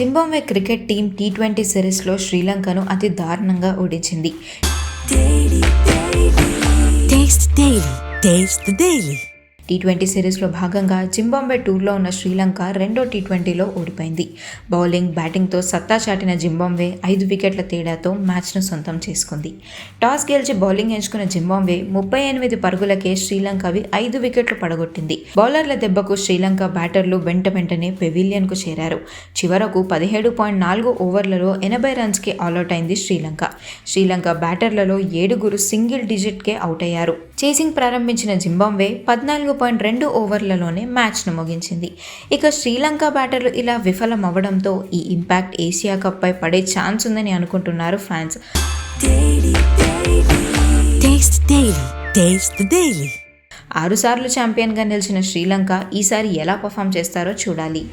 Zimbabwe cricket team T twenty సిరీస్లో శ్రీలంకను అతి దారుణంగా ఓడించింది. టీ ట్వంటీ సిరీస్లో భాగంగా జింబాబ్వే టూర్లో ఉన్న శ్రీలంక రెండో టీ ట్వంటీలో ఓడిపోయింది. బౌలింగ్ బ్యాటింగ్తో సత్తా చాటిన జింబాబ్వే ఐదు వికెట్ల తేడాతో మ్యాచ్ను సొంతం చేసుకుంది. టాస్ గెలిచి బౌలింగ్ ఎంచుకున్న జింబాబ్వే ముప్పై ఎనిమిది పరుగులకే శ్రీలంకవి ఐదు వికెట్లు పడగొట్టింది. బౌలర్ల దెబ్బకు శ్రీలంక బ్యాటర్లు వెంట వెంటనే పెవిలియన్కు చేరారు. చివరకు పదిహేడు పాయింట్ నాలుగు ఓవర్లలో ఎనభై రన్స్కి ఆల్అౌట్ అయింది శ్రీలంక. శ్రీలంక బ్యాటర్లలో ఏడుగురు సింగిల్ డిజిట్కే అవుట్ అయ్యారు చేసింగ్ ప్రారంభించిన జింబాబ్వే పద్నాలుగు పాయింట్ రెండు ఓవర్లలోనే మ్యాచ్ను ముగించింది. ఇక శ్రీలంక బ్యాటర్లు ఇలా విఫలం అవ్వడంతో ఈ ఇంపాక్ట్ ఏషియా కప్పై పడే ఛాన్స్ ఉందని అనుకుంటున్నారు ఫ్యాన్స్. ఆరుసార్లు ఛాంపియన్గా నిలిచిన శ్రీలంక ఈసారి ఎలా పర్ఫామ్ చేస్తారో చూడాలి.